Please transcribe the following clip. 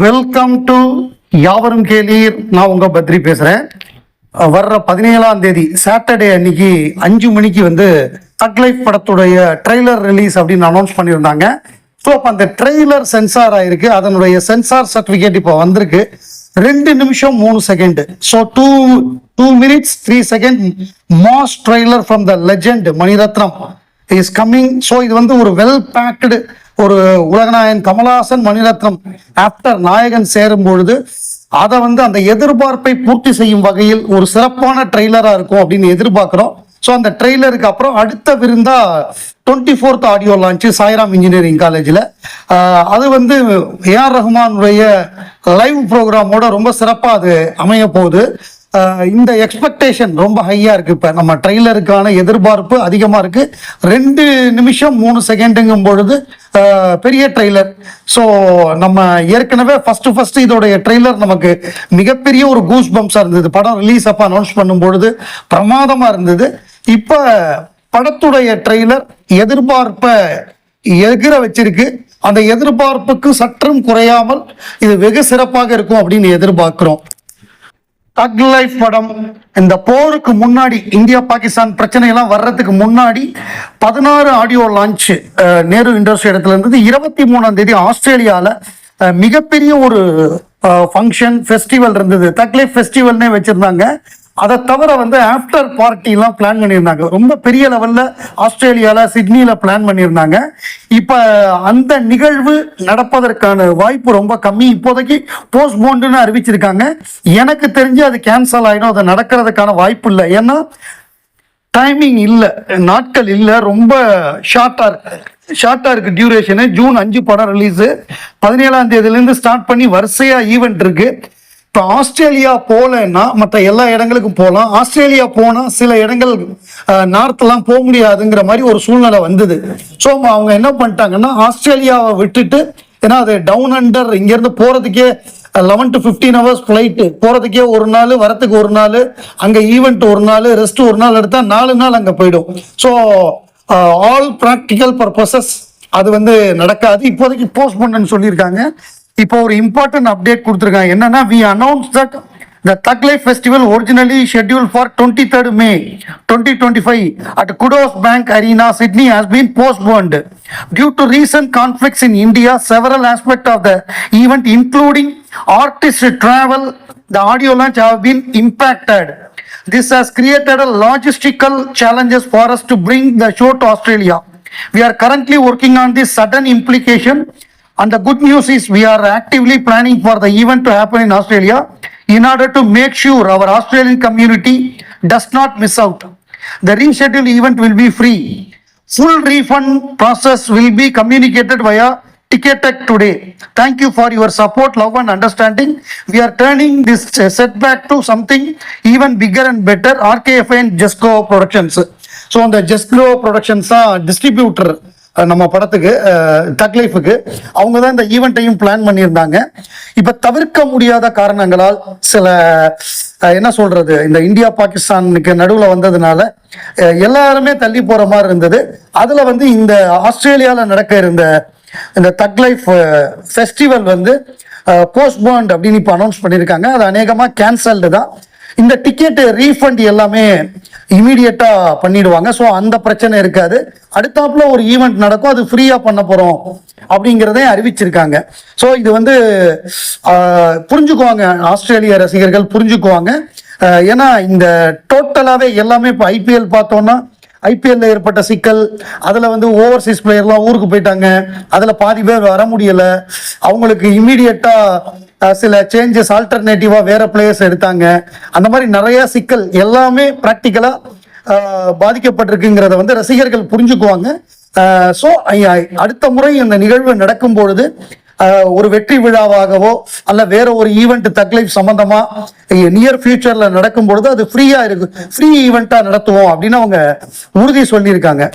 Welcome to யாவரும் கேளீர். நான் உங்க பத்ரி பேசுறேன். வர்ற பதினேழாம் தேதி சாட்டர்டே அன்னைக்கு அஞ்சு மணிக்கு வந்து தக் லைஃப் படத்துடைய ட்ரெய்லர் ரிலீஸ் அப்படின்னு அனௌன்ஸ் பண்ணியிருந்தாங்க. ஸோ அப்போ அந்த ட்ரெய்லர் சென்சார் ஆயிருக்கு. அதனுடைய சென்சார் சர்டிஃபிகேட் இப்போ வந்திருக்கு. ரெண்டு நிமிஷம் மூணு second so two two minutes three second mass trailer from the legend Mani Ratnam is coming so இது வந்து ஒரு வெல் பேக்டு ஒரு உலகநாயகன் கமலஹாசன் மணிரத்னம் ஆஃப்டர் நாயகன் சேரும் பொழுது அதை வந்து அந்த எதிர்பார்ப்பை பூர்த்தி செய்யும் வகையில் ஒரு சிறப்பான ட்ரெய்லராக இருக்கும் அப்படின்னு எதிர்பார்க்குறோம். ஸோ அந்த ட்ரெய்லருக்கு அப்புறம் அடுத்த விருந்தா twenty fourth audio launch Sairam engineering காலேஜில் அது வந்து ஏஆர் ரஹ்மானுடைய லைவ் ப்ரோக்ராமோட ரொம்ப சிறப்பாக அது அமைய போகுது. இந்த எக்ஸ்பெக்டேஷன் ரொம்ப ஹையாக இருக்குது இப்போ நம்ம ட்ரெய்லருக்கான எதிர்பார்ப்பு அதிகமாக இருக்குது ரெண்டு நிமிஷம் மூணு செகண்டுங்கும் பொழுது பெரிய ட்ரெய்லர் ஸோ நம்ம ஏற்கனவே ஃபஸ்ட்டு ஃபஸ்ட்டு இதோடைய ட்ரெய்லர் நமக்கு மிகப்பெரிய ஒரு கூஸ் பம்ப்ஸாக இருந்தது. படம் ரிலீஸ் அப்போ அனௌன்ஸ் பண்ணும் பொழுது பிரமாதமாக இருந்தது. இப்போ படத்துடைய ட்ரெய்லர் எதிர்பார்ப்பை எகிர வச்சிருக்கு. அந்த எதிர்பார்ப்புக்கு சற்றும் குறையாமல் இது வெகு சிறப்பாக இருக்கும் அப்படின்னு எதிர்பார்க்கிறோம். தக் லைஃப் படம் இந்த போருக்கு முன்னாடி இந்தியா பாகிஸ்தான் பிரச்சனையெல்லாம் வர்றதுக்கு முன்னாடி பதினாறு ஆடியோ லான்ச் நேரு இண்டஸ்ட்ரி இடத்துல இருந்தது இருபத்தி மூணாம் தேதி ஆஸ்திரேலியாவில் மிகப்பெரிய ஒரு ஃபங்க்ஷன் ஃபெஸ்டிவல் இருந்தது. தக் லைஃப் ஃபெஸ்டிவல்னே வச்சுருந்தாங்க. அதை தவிர வந்து ஆஃப்டர் பார்ட்டிலாம் பிளான் பண்ணியிருந்தாங்க. ரொம்ப பெரிய லெவலில் ஆஸ்திரேலியாவில் சிட்னியில் பிளான் பண்ணியிருந்தாங்க. இப்போ அந்த நிகழ்வு நடப்பதற்கான வாய்ப்பு ரொம்ப கம்மி. இப்போதைக்கு போஸ்ட்போண்டுன்னு அறிவிச்சிருக்காங்க. எனக்கு தெரிஞ்சு அது கேன்சல் ஆகிடும் அது நடக்கிறதுக்கான வாய்ப்பு இல்லை. ஏன்னா டைமிங் இல்லை. நாட்கள் இல்லை. ரொம்ப ஷார்ட்டாக இருக்கு ஷார்ட்டாக இருக்குது டியூரேஷனு ஜூன் அஞ்சு படம் ரிலீஸு பதினேழாம் தேதியிலேருந்து ஸ்டார்ட் பண்ணி வரிசையாக ஈவெண்ட் இருக்குது இப்போ ஆஸ்திரேலியா போகலன்னா மற்ற எல்லா இடங்களுக்கும் போகலாம் ஆஸ்திரேலியா போனால் சில இடங்கள் நார்த்தெல்லாம் போக முடியாதுங்கிற மாதிரி ஒரு சூழ்நிலை வந்தது. ஸோ அவங்க என்ன பண்ணிட்டாங்கன்னா ஆஸ்திரேலியாவை விட்டுட்டு ஏன்னா அது டவுன் அண்டர் இங்கேருந்து போகிறதுக்கே eleven to fifteen hours flight போகிறதுக்கே ஒரு நாள் வரத்துக்கு ஒரு நாள் அங்கே ஈவெண்ட் ஒரு நாள் ரெஸ்ட் ஒரு நாள் எடுத்தால் நாலு நாள் அங்கே போயிடும். ஸோ ஆல் ப்ராக்டிக்கல் பர்பஸஸ் அது வந்து நடக்காது. இப்போதைக்கு போஸ்ட் பண்ணுன்னு சொல்லியிருக்காங்க. இப்போ ஒரு இம்பார்ட்டன்ட் அப்டேட் கொடுத்துருக்காங்க என்னன்னா we announce that the thug festival originally schedule for twenty third May twenty twenty five at Qudos bank arena Sydney has been postponed due to recent conflicts in India several aspect of the event including artist travel the audio launch have been impacted This has created a logistical challenges for us to bring the show to Australia. We are currently working on the sudden implication And the good news is we are actively planning for the event to happen in Australia in order to make sure our Australian community does not miss out. The rescheduled event will be free. Full refund process will be communicated via Ticketek today. Thank you for your support, love and understanding. We are turning this uh, setback to something even bigger and better. RKFN Jesco Productions. So on the Jesco Productions uh, distributor நம்ம படத்துக்கு தக் லைஃபுக்கு அவங்க தான் இந்த ஈவெண்ட்டையும் plan பண்ணியிருந்தாங்க. இப்போ தவிர்க்க முடியாத காரணங்களால் சில என்ன சொல்றது இந்த இந்தியா பாகிஸ்தானுக்கு நடுவில் வந்ததுனால எல்லாருமே தள்ளி போற மாதிரி இருந்தது. அதுல வந்து இந்த ஆஸ்திரேலியாவில் நடக்க இருந்த இந்த தக் லைஃப் ஃபெஸ்டிவல் வந்து போஸ்ட்போண்ட் அப்படின்னு இப்போ அனௌன்ஸ் பண்ணியிருக்காங்க. அது அநேகமாக கேன்சல்டு தான். இந்த டிக்கெட்டு ரீஃபண்ட் எல்லாமே இமீடியட்டாக பண்ணிடுவாங்க. ஸோ அந்த பிரச்சனை இருக்காது. அடுத்தாப்புல ஒரு ஈவெண்ட் நடக்கும். அது ஃப்ரீயாக பண்ண போகிறோம் அப்படிங்கிறதே அறிவிச்சிருக்காங்க. ஸோ இது வந்து புரிஞ்சுக்குவாங்க. ஆஸ்திரேலிய ரசிகர்கள் புரிஞ்சுக்குவாங்க. ஏன்னா இந்த டோட்டலாகவே எல்லாமே இப்போ ஐபிஎல் பார்த்தோன்னா ஐபிஎல்ல ஏற்பட்ட சிக்கல் அதில் வந்து ஓவர்சீஸ் பிளேயர்லாம் ஊருக்கு போயிட்டாங்க. அதில் பாதி பேர் வர முடியலை. அவங்களுக்கு இம்மீடியட்டாக சில சேஞ்சஸ் ஆல்டர்னேட்டிவாக வேற பிளேயர்ஸ் எடுத்தாங்க. அந்த மாதிரி நிறைய சிக்கல் எல்லாமே ப்ராக்டிக்கலாக பாதிக்கப்பட்டிருக்குங்கிறத வந்து ரசிகர்கள் புரிஞ்சுக்குவாங்க. ஸோ அடுத்த முறை இந்த நிகழ்வு நடக்கும் பொழுது ஒரு வெற்றி விழாவாகவோ அல்ல வேற ஒரு ஈவெண்ட் தக்லைஃப் சம்பந்தமா நியர் ஃபியூச்சர்ல நடக்கும் பொழுது அது ஃப்ரீயா இருக்கு ஃப்ரீ ஈவெண்ட்டா நடத்துவோம் அப்படின்னு அவங்க உறுதி சொல்லியிருக்காங்க.